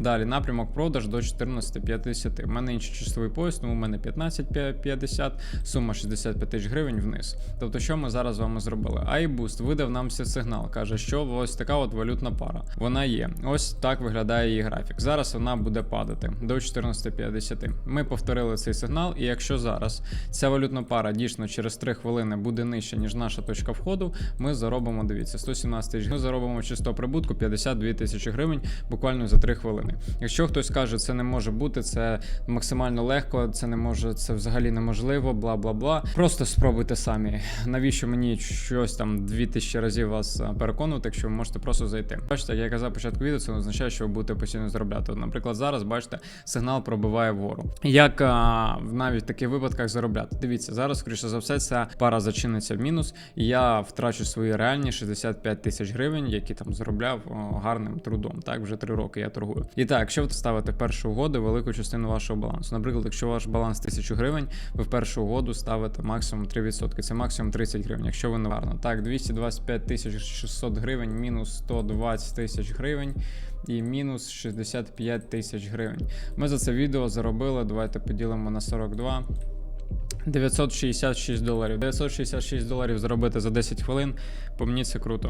Далі напрямок продаж до 14.50. У мене інший часовий пояс, тому у мене 15.50, сума 65 тисяч гривень вниз. Тобто, що ми зараз з вами зробили? iBoost видав нам сигнал, каже, що ось така от валютна пара. Вона є. Ось так виглядає її графік. Зараз вона буде падати до 14.50. Ми повторили цей сигнал, і якщо зараз ця валютна пара дійсно через 3 хвилини буде нижче, ніж наша точка входу, ми заробимо, дивіться, 117 тисяч. Ми заробимо чисто прибутку 52 тисячі гривень буквально за 3 хвилини. Якщо хтось каже, це не може бути, це максимально легко, це не може, це взагалі неможливо, бла бла бла. Просто спробуйте самі. Навіщо мені щось там 2000 разів вас переконувати, якщо ви можете просто зайти. Бачите, як я казав початку відео, це означає, що ви будете постійно заробляти. Наприклад, зараз бачите, сигнал пробиває вгору. Як а, в навіть таких випадках заробляти? Дивіться, зараз, скоріше за все, ця пара зачиниться в мінус, і я втрачу свої реальні 65 тисяч гривень, які там заробляв о, гарним трудом. Так, вже три роки я торгую. І так, якщо ви ставите в першу угоду велику частину вашого балансу. Наприклад, якщо ваш баланс 1000 гривень, ви в першу угоду ставите максимум 3%. Це максимум 30 гривень, якщо ви не гарно. Так, 225 тисяч 600 гривень, мінус 120 тисяч гривень. І мінус 65 тисяч гривень. Ми за це відео заробили. Давайте поділимо на 42. 966 доларів. 966 доларів заробити за 10 хвилин. По мені це круто.